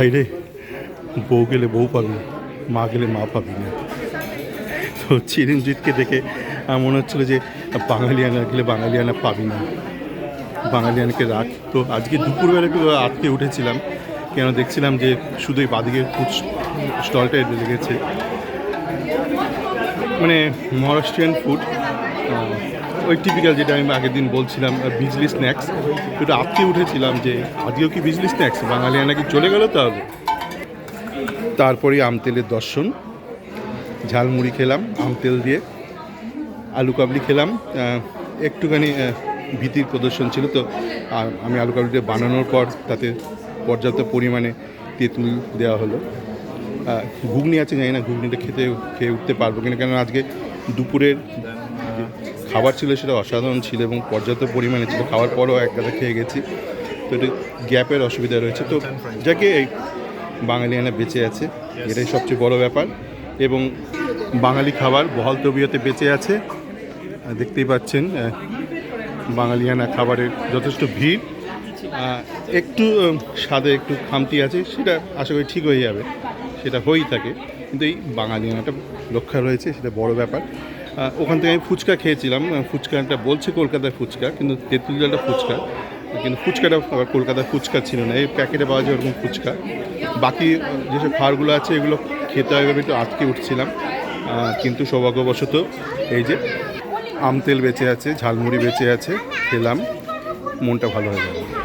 বাইরে বউ গেলে বউ পাবি, মা গেলে মা পাবি না। তো চিরঞ্জিতকে দেখে আমার মনে হচ্ছিল যে বাঙালিয়ানা গেলে বাঙালিয়ানা পাবি না। বাঙালিয়ানাকে রাখ। তো আজকে দুপুরবেলা একটু আটকে উঠেছিলাম, কেন দেখছিলাম যে শুধু এই বাদিকে ফুড স্টলটাই লেগেছে। মানে মহারাষ্ট্রিয়ান ফুড। ওই টিপিক্যাল যেটা আমি আগের দিন বলছিলাম বিজলি স্ন্যাক্স একটু আটকে উঠেছিলাম যে, আজকেও কি বিজলি স্ন্যাক্স বাঙালিয়ানা কি চলে গেল তাহলে তারপরে আমতেলের দর্শন। ঝালমুড়ি খেলাম আমতেল দিয়ে। আলু কাবলি খেলাম। একটুখানি ভীতির প্রদর্শন ছিল তো। আমি আলু কাবলিটা বানানোর পর তাতে পর্যাপ্ত পরিমাণে তেঁতুল দেওয়া হলো। ঘুগনি আছে, জানি না, ঘুগনিটা খেতে, খেয়ে উঠতে পারব কিনা। কেন আজকে দুপুরের খাবার ছিল সেটা অসাধারণ ছিল এবং পর্যাপ্ত পরিমাণে ছিল। খাওয়ার পরও এক গাদা খেয়ে গেছি। তো একটু গ্যাপের অসুবিধা রয়েছে। তো যাকে এই বাঙালিয়ানা বেঁচে আছে, এটাই সবচেয়ে বড় ব্যাপার। এবং বাঙালি খাবার বহল তবিয়তে বেঁচে আছে। দেখতেই পাচ্ছেন বাঙালিয়ানা খাবারের যথেষ্ট ভিড়। একটু স্বাদে একটু খামতি আছে, সেটা আশা করি ঠিক হয়ে যাবে। সেটা হয়েই থাকে। কিন্তু এই বাঙালিয়ানাটা রক্ষা রয়েছে, সেটা বড় ব্যাপার। ওখান থেকে আমি ফুচকা খেয়েছিলাম। ফুচকাটা বলছে কলকাতার ফুচকা, কিন্তু তেঁতুল জলটা ফুচকা। কিন্তু ফুচকাটা কলকাতার ফুচকা ছিল না। এই প্যাকেটে পাওয়া যায় ওরকম ফুচকা। বাকি যেসব খাবারগুলো আছে, এগুলো খেতে হবে একটু আটকে উঠছিলাম। কিন্তু সৌভাগ্যবশত এই যে আমতেল বেঁচে আছে, ঝালমুড়ি বেঁচে আছে, খেলাম। মনটা ভালো হয়ে গেল।